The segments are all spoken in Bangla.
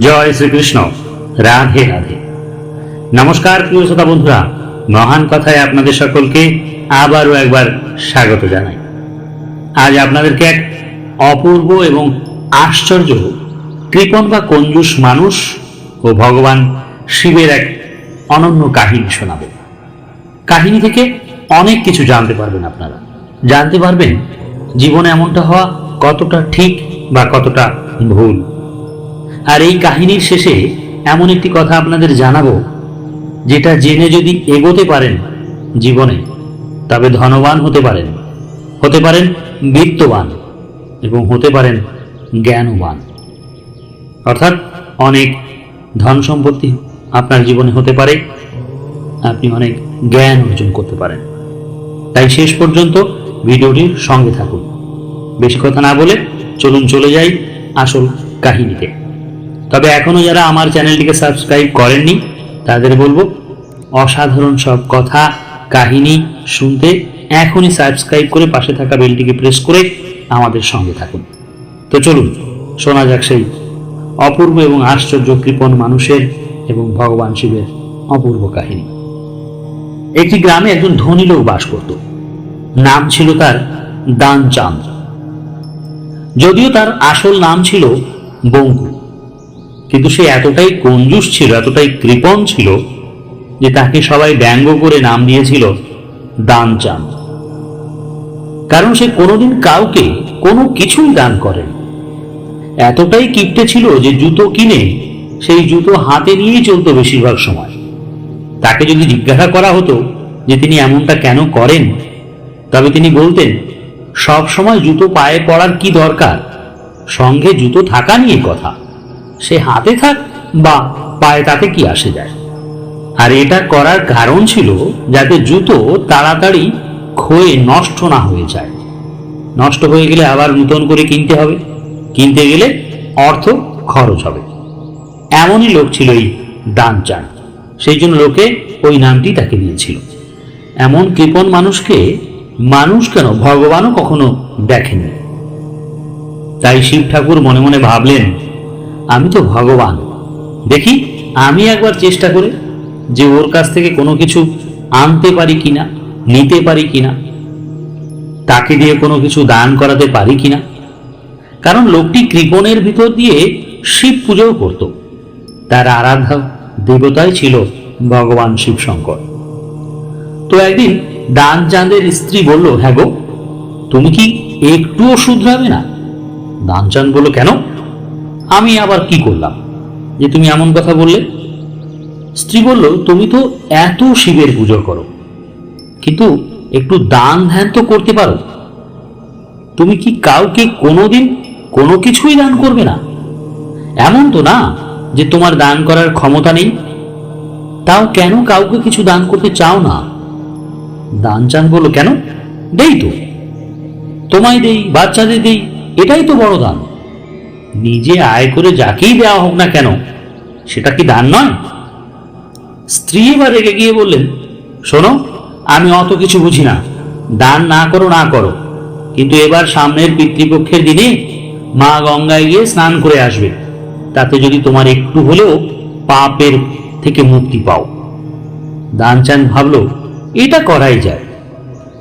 জয় শ্রীকৃষ্ণ। রাধে রাধে। নমস্কার প্রিয় শ্রোতা বন্ধুরা। মহান কথায় আপনাদের সকলকে আবারও একবার স্বাগত জানাই। আজ আপনাদেরকে এক অপূর্ব এবং আশ্চর্য কৃপণ বা কঞ্জুস মানুষ ও ভগবান শিবের এক অনন্য কাহিনী শোনাব। কাহিনী থেকে অনেক কিছু জানতে পারবেন আপনারা। জানতে পারবেন জীবনে এমনটা হওয়া কতটা ঠিক বা কতটা ভুল। আর এই কাহিনীর শেষে এমন একটি কথা আপনাদের জানাব, যেটা জেনে যদি এগোতে পারেন জীবনে, তবে ধনবান হতে পারেন। হতে পারেন বিত্তবান এবং হতে পারেন জ্ঞানবান। অর্থাৎ অনেক ধন সম্পত্তি আপনার জীবনে হতে পারে, আপনি অনেক জ্ঞান অর্জন করতে পারেন। তাই শেষ পর্যন্ত ভিডিওটির সঙ্গে থাকুন। বেশি কথা না বলে চলুন চলে যাই আসল কাহিনীতে। তবে এখনও যারা আমার চ্যানেলটিকে সাবস্ক্রাইব করেননি, তাদের বলব, অসাধারণ সব কথা, কাহিনী শুনতে এখনই সাবস্ক্রাইব করে পাশে থাকা বেলটিকে প্রেস করে আমাদের সঙ্গে থাকুন। তো চলুন, শোনা যাক সেই অপূর্ব এবং আশ্চর্য কৃপণ মানুষের এবং ভগবান শিবের অপূর্ব কাহিনী। একটি গ্রামে একজন ধনী লোক বাস করত। নাম ছিল তার দানচাঁদ যদিও তার আসল নাম ছিল বঙ্কু কিন্তু সে এতটাই কঞ্জুস ছিল, এতটাই কৃপণ ছিল, যে তাকে সবাই ব্যঙ্গ করে নাম দিয়েছিল দানচাঁদ। কারণ সে কোনোদিন কাউকে কোনো কিছুই দান করেন। এতটাই কিপটে ছিল যে জুতো কিনে সেই জুতো হাতে নিয়েই চলতো বেশিরভাগ সময়। তাকে যদি জিজ্ঞাসা করা হতো যে তিনি এমনটা কেন করেন, তবে তিনি বলতেন সব সময় জুতো পায়ে পড়ার কি দরকার? সঙ্গে জুতো থাকা নিয়ে কথা। সে হাতে থাক বা পায়ে তাতে কি আসে যায়। আর এটা করার কারণ ছিল যাতে জুতো তাড়াতাড়ি ক্ষয়ে নষ্ট না হয়ে যায়। নষ্ট হয়ে গেলে আবার নূতন করে কিনতে হবে। কিনতে গেলে অর্থ খরচ হবে। এমনই লোক ছিল এই দানচান সেই জন্য লোকে ওই নামটি তাকে দিয়েছিল। এমন কৃপণ মানুষকে মানুষ কেন ভগবানও কখনো দেখেনি তাই শিব ঠাকুর মনে মনে ভাবলেন আমি তো ভগবান। দেখি, আমি একবার চেষ্টা করে যে ওর কাছ থেকে কোনো কিছু আনতে পারি কিনা, নিতে পারি কিনা, তাকে দিয়ে কোনো কিছু দান করাতে পারি কিনা। কারণ লোকটি কৃপণের ভিতর দিয়ে শিব পুজোও করত। তার আরাধ্য দেবতাই ছিল ভগবান শিব শঙ্কর তো একদিন দান চাঁদের স্ত্রী বলল হ্যাঁ গো, তুমি কি একটুও শুধরাবে না? দানচাঁদ বলল, কেন? আমি আবার কি করলাম? যে তুমি এমন কথা বললে? স্ত্রী বলল, তুমি তো এত শিবের পুজো করো। কিন্তু একটু দান ধ্যান তো করতে পারো। তুমি কি কাউকে কোনোদিন কোনো কিছুই দান করবে না? এমন তো না যে তোমার দান করার ক্ষমতা নেই। তাও কেন কাউকে কিছু দান করতে চাও না? দান চান বলল, কেন? দেই তো। তোমায় দেই, বাচ্চাদের দেই, এটাই তো বড় দান। নিজে আয় করে যাকেই দেওয়া হোক না কেন, সেটা কি দান নয়? স্ত্রী এবার রেগে গিয়ে বললেন, শোনো, আমি অত কিছু বুঝি না, দান না করো না করো। কিন্তু এবার সামনের পিতৃপক্ষের দিনে মা গঙ্গায় গিয়ে স্নান করে আসবে। তাতে যদি তোমার একটু হলেও পাপের থেকে মুক্তি পাও। দানচাঁদ ভাবলো, এটা করাই যায়,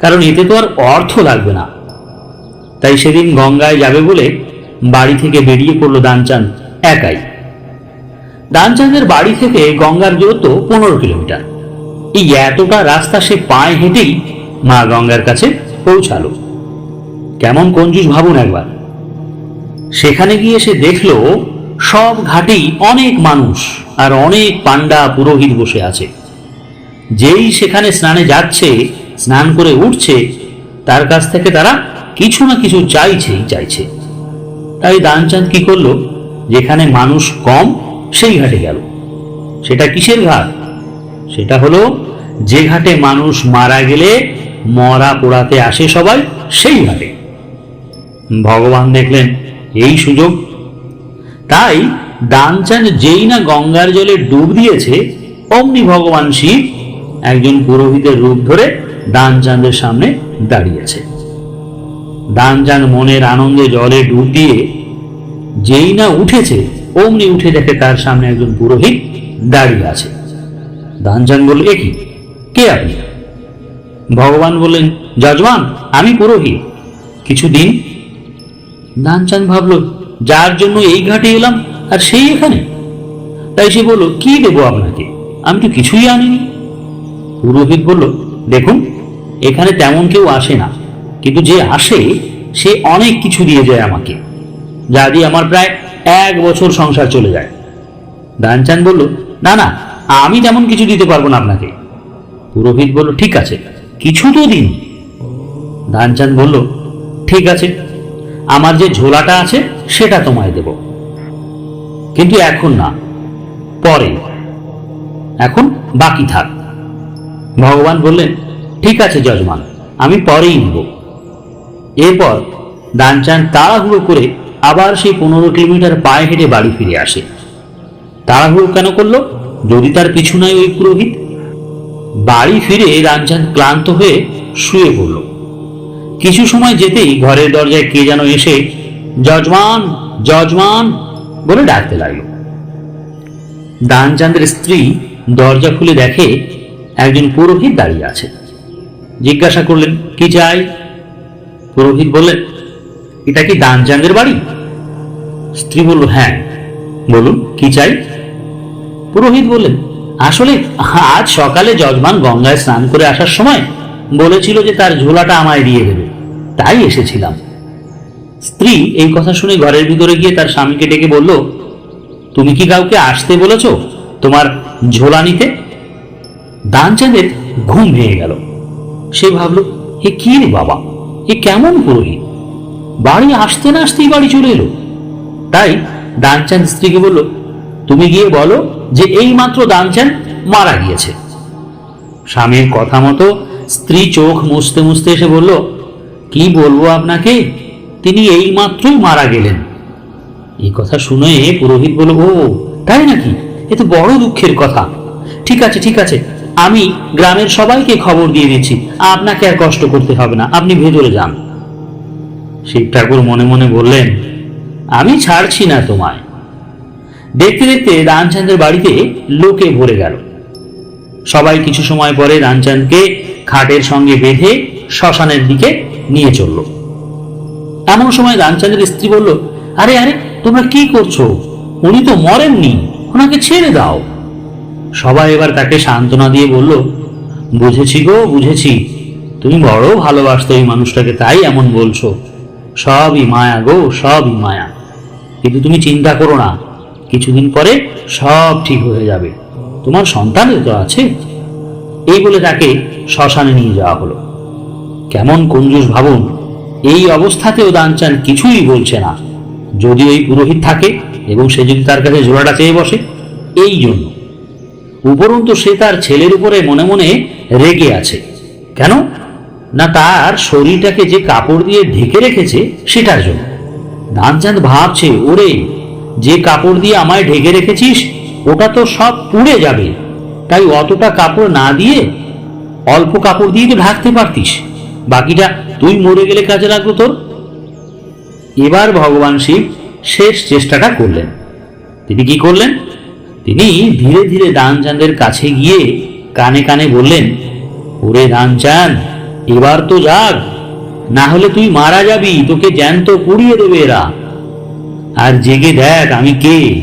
কারণ এতে তো আর অর্থ লাগবে না। তাই সেদিন গঙ্গায় যাবে বলে বাড়ি থেকে বেরিয়ে পড়ল দানচাঁদ, একাই। দানচাঁদের বাড়ি থেকে গঙ্গার দূরত্ব পনেরো কিলোমিটার। এই এতটা রাস্তা সে পায়ে হেঁটেই মা গঙ্গার কাছে পৌঁছালো। কেমন কঞ্জুস ভাবুন একবার। সেখানে গিয়ে সে দেখল, সব ঘাটেই অনেক মানুষ আর অনেক পাণ্ডা পুরোহিত বসে আছে। যেই সেখানে স্নানে যাচ্ছে, স্নান করে উঠছে, তার কাছ থেকে তারা কিছু না কিছু চাইছেই চাইছে। তাই দানচাঁদ কি করল? যেখানে মানুষ কম, সেই ঘাটে গেল। সেটা কিসের ঘাট? সেটা হলো, যে ঘাটে মানুষ মারা গেলে মরা পোড়াতে আসে সবাই, সেই ঘাটে। ভগবান দেখলেন, এই সুযোগ। তাই দানচাঁদ যেই না গঙ্গার জলে ডুব দিয়েছে, অমনি ভগবান শিব একজন পুরোহিতের রূপ ধরে দানচাঁদের সামনে দাঁড়িয়েছে। দানচাঁদ মনের আনন্দে জলে ডুব দিয়ে যেই না উঠেছে, অমনি উঠে দেখে তার সামনে একজন পুরোহিত দাঁড়িয়ে আছে। ধানচাঁদ বলল, এ কি? কে আপনি? ভগবান বললেন, যজমান, আমি পুরোহিত। কিছু দিন ধানচাঁদ ভাবল, যার জন্য এই ঘাটে এলাম আর সেই এখানে? তাই সে বলল, কি দেবো আপনাকে? আমি তো কিছুই আনিনি। পুরোহিত বলল, দেখুন, এখানে তেমন কেউ আসে না। কিন্তু যে আসে সে অনেক কিছু দিয়ে যায় আমাকে, যা দিয়ে আমার প্রায় এক বছর সংসার চলে যায়। দানচাঁদ বলল, না না, আমি তেমন কিছু দিতে পারব না আপনাকে। পুরোহিত বলল, ঠিক আছে, কিছু তো দিন। ধানচাঁদ বলল, ঠিক আছে, আমার যে ঝোলাটা আছে, সেটা তোমায় দেব। কিন্তু এখন না, পরে। এখন বাকি থাক। ভগবান বললেন, ঠিক আছে, যজমান, আমি পরেই নিব। এরপর দানচাঁদ তাড়াহুড়ো করে আবার সেই পনেরো কিলোমিটার পায়ে হেঁটে বাড়ি ফিরে আসে। তাড়াহুড়ো কেন করল? যদি তার পিছু নাই ওই পুরোহিত। বাড়ি ফিরে রামচাঁদ ক্লান্ত হয়ে শুয়ে পড়ল। কিছু সময় যেতেই ঘরের দরজায় কে যেন এসে, যজমান যজমান বলে ডাকতে লাগল। দানচাঁদের স্ত্রী দরজা খুলে দেখে একজন পুরোহিত দাঁড়িয়ে আছে। জিজ্ঞাসা করলেন, কি চাই? পুরোহিত বললেন, এটা কি দানচাঁদের বাড়ি? স্ত্রী বলল হ্যাঁ। বলুন, কি চাই? পুরোহিত বললেন, আসলে আজ সকালে যজমান গঙ্গায় স্নান করে আসার সময় বলেছিল যে তার ঝোলাটা আমায় দিয়ে দেবে। তাই এসেছিলাম। স্ত্রী এই কথা শুনে ঘরের ভিতরে গিয়ে তার স্বামীকে ডেকে বলল, তুমি কি কাউকে আসতে বলেছ তোমার ঝোলা নিতে? দানচাঁদের ঘুম ভেঙে গেল। সে ভাবল হে কি রে বাবা? এ কেমন পুরোহিত? বাড়ি আসতে না আসতেই বাড়ি চলে এলো। তাই দানচাঁদ স্ত্রীকে বলল, তুমি গিয়ে বলো যে এই মাত্র দানচাঁদ মারা গিয়েছে। স্বামীর কথা মতো স্ত্রী চোখ মুছতে মুছতে এসে বলল, কি বলব আপনাকে? তিনি এই মাত্রই মারা গেলেন। এই কথা শুনে পুরোহিত বলল, ও, তাই নাকি? এ তো বড় দুঃখের কথা। ঠিক আছে ঠিক আছে আমি গ্রামের সবাইকে খবর দিয়ে দিচ্ছি। আপনাকে আর কষ্ট করতে হবে না। আপনি ভেতরে যান। শিব ঠাকুর মনে মনে বললেন, আমি ছাড়ছি না তোমায়। দেখতে দেখতে রামচাঁদের বাড়িতে লোকে ভরে গেল। সবাই কিছু সময় পরে রামচাঁদকে খাটের সঙ্গে বেঁধে শ্মশানের দিকে নিয়ে চলল। এমন সময় রামচাঁদের স্ত্রী বলল, আরে আরে, তোমরা কি করছ? উনি তো মরেননি। ওনাকে ছেড়ে দাও। সবাই এবার তাকে সান্ত্বনা দিয়ে বলল, বুঝেছি গো, বুঝেছি। তুমি বড় ভালোবাসতো এই মানুষটাকে, তাই এমন বলছো। সবই মায়া গো, সবই মায়া। কিন্তু তুমি চিন্তা করো না, কিছুদিন পরে সব ঠিক হয়ে যাবে। তোমার সন্তানও তো আছে এই বলে তাকে শ্মশানে নিয়ে যাওয়া হলো। কেমন কঞ্জুস ভাবুন, এই অবস্থাতেও দানচান কিছুই বলছে না। যদি ওই পুরোহিত থাকে এবং সে যদি তার কাছে জোড়াটা চেয়ে বসে, এই জন্য। উপরন্তু সে তার ছেলের উপরে মনে মনে রেগে আছে। কেন? না তার শরীরটাকে যে কাপড় দিয়ে ঢেকে রেখেছে, সেটার জন্য। ধানচাঁদ ভাবছে, ওরে, যে কাপড় দিয়ে আমায় ঢেকে রেখেছিস, ওটা তো সব পুড়ে যাবে। তাই অতটা কাপড় না দিয়ে অল্প কাপড় দিয়ে তো ঢাকতে পারতিস। বাকিটা তুই মরে গেলে কাজে লাগতো তোর। এবার ভগবান শিব শেষ চেষ্টাটা করলেন। তিনি কি করলেন? তিনি ধীরে ধীরে দানচাঁদের কাছে গিয়ে কানে কানে বললেন, ওরে দানচাঁদ, এবার তো যাক না হলে তুই মারা যাবি, তোকে জ্যান্ত পুড়িয়ে দেবে এরা। আর জেগে দেখ আমি কে।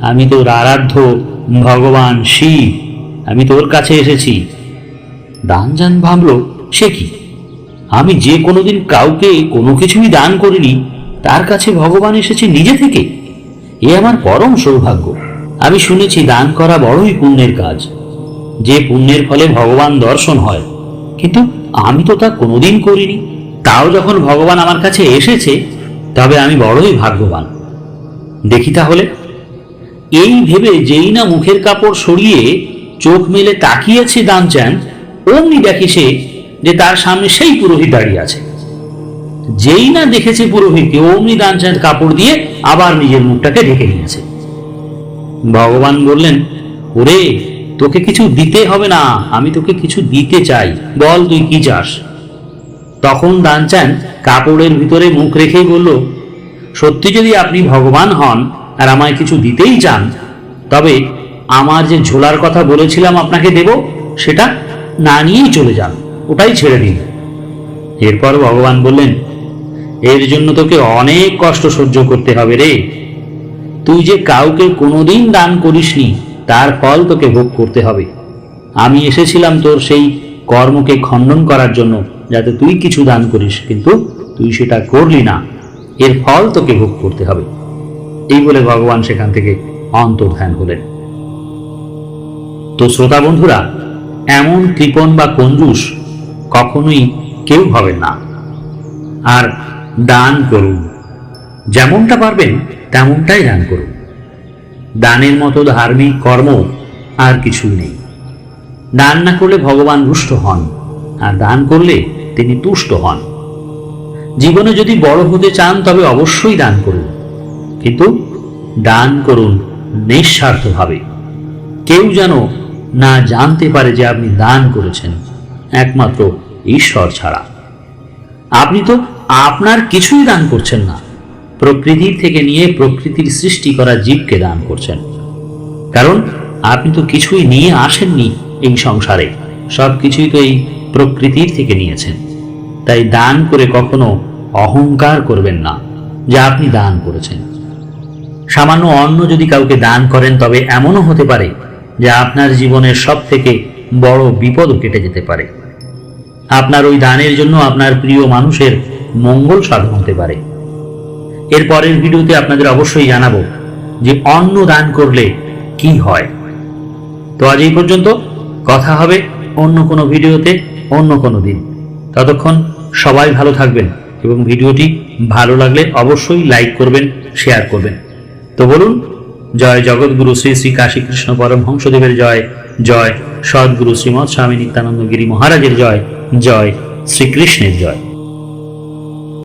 আমি তোর আরাধ্য ভগবান শিব। আমি তোর কাছে এসেছি। দানজান ভাবল, সে কি? আমি যে কোনোদিন কাউকে কোনো কিছুই দান করিনি, তার কাছে ভগবান এসেছে নিজে থেকে? এ আমার পরম সৌভাগ্য। আমি শুনেছি দান করা বড়ই পুণ্যের কাজ। যে পুণ্যের ফলে ভগবান দর্শন হয়। কিন্তু আমি তো তা কোনোদিন করিনি। তাও যখন ভগবান আমার কাছে এসেছে, তবে আমি বড়ই ভাগ্যবান। দেখি তাহলে। এই ভেবে যেই না মুখের কাপড় সরিয়ে চোখ মেলে তাকিয়েছে দানচান অমনি দেখে সে যে তার সামনে সেই পুরোহিত দাঁড়িয়ে আছে। যেই না দেখেছে পুরোহিতকে, অমনি দানচাঁদ কাপড় দিয়ে আবার নিজের মুখটাকে ঢেকে নিয়েছে। ভগবান বললেন, ওরে, তোকে কিছু দিতে হবে না, আমি তোকে কিছু দিতে চাই। বল তুই কি চাস? তখন দানচান কাপড়ের ভিতরে মুখ রেখেই বলল, সত্যি যদি আপনি ভগবান হন আর আমায় কিছু দিতেই চান, তবে আমার যে ঝোলার কথা বলেছিলাম আপনাকে দেব, সেটা না নিয়েই চলে যান, ওটাই ছেড়ে দিন। এরপর ভগবান বললেন, এর জন্য তোকে অনেক কষ্ট সহ্য করতে হবে রে। তুই যে কাউকে কোনোদিন দান করিসনি, তার ফল তোকে ভোগ করতে হবে। আমি এসেছিলাম তোর সেই কর্মকে খণ্ডন করার জন্য, যাতে তুই কিছু দান করিস, কিন্তু তুই সেটা করলি না। এর ফল তোকে ভোগ করতে হবে। এই বলে ভগবান সেখান থেকে অন্তর্ধান হলেন। তো শ্রোতা বন্ধুরা, এমন কৃপণ বা কঞ্জুস কখনোই কেউ হবেন না। আর দান করুন। যেমনটা পারবেন তেমনটাই দান করুন। দানের মতো ধার্মিক কর্ম আর কিছুই নেই। দান না করলে ভগবান রুষ্ট হন, আর দান করলে তিনি তুষ্ট হন। জীবনে যদি বড় হতে চান, তবে অবশ্যই দান করুন। কিন্তু দান করুন নিঃস্বার্থভাবে। কেউ যেন না জানতে পারে যে আপনি দান করেছেন, একমাত্র ঈশ্বর ছাড়া। আপনি তো আপনার কিছুই দান করছেন না। প্রকৃতির থেকে নিয়ে প্রকৃতির সৃষ্টি করা জীবকে দান করছেন। কারণ আপনি তো কিছুই নিয়ে আসেননি এই সংসারে। সব কিছুই তো এই প্রকৃতির থেকে নিয়েছেন। তাই দান করে কখনো অহংকার করবেন না, যে আপনি দান করেছেন। সামান্য অন্ন যদি কাউকে দান করেন, তবে এমনও হতে পারে যে আপনার জীবনের সব থেকে বড় বিপদও কেটে যেতে পারে। আপনার ওই দানের জন্য আপনার প্রিয় মানুষের মঙ্গল সাধন হতে পারে। এর পরের ভিডিওতে আপনাদের অবশ্যই জানাব যে অন্ন দান করলে কি হয়। তো আজ এই পর্যন্ত, কথা হবে অন্য কোনো ভিডিওতে, অন্য কোনো দিন। ততক্ষণ সবাই ভালো থাকবেন এবং ভিডিওটি ভালো লাগলে অবশ্যই লাইক করবেন, শেয়ার করবেন। তো বলুন, জয় জগৎগুরু শ্রী শ্রী কাশী কৃষ্ণ পরমহংসদেবের জয় জয় সদ্গুরু শ্রীমৎ স্বামী নিত্যানন্দ গিরি মহারাজের জয় জয় শ্রীকৃষ্ণের জয়।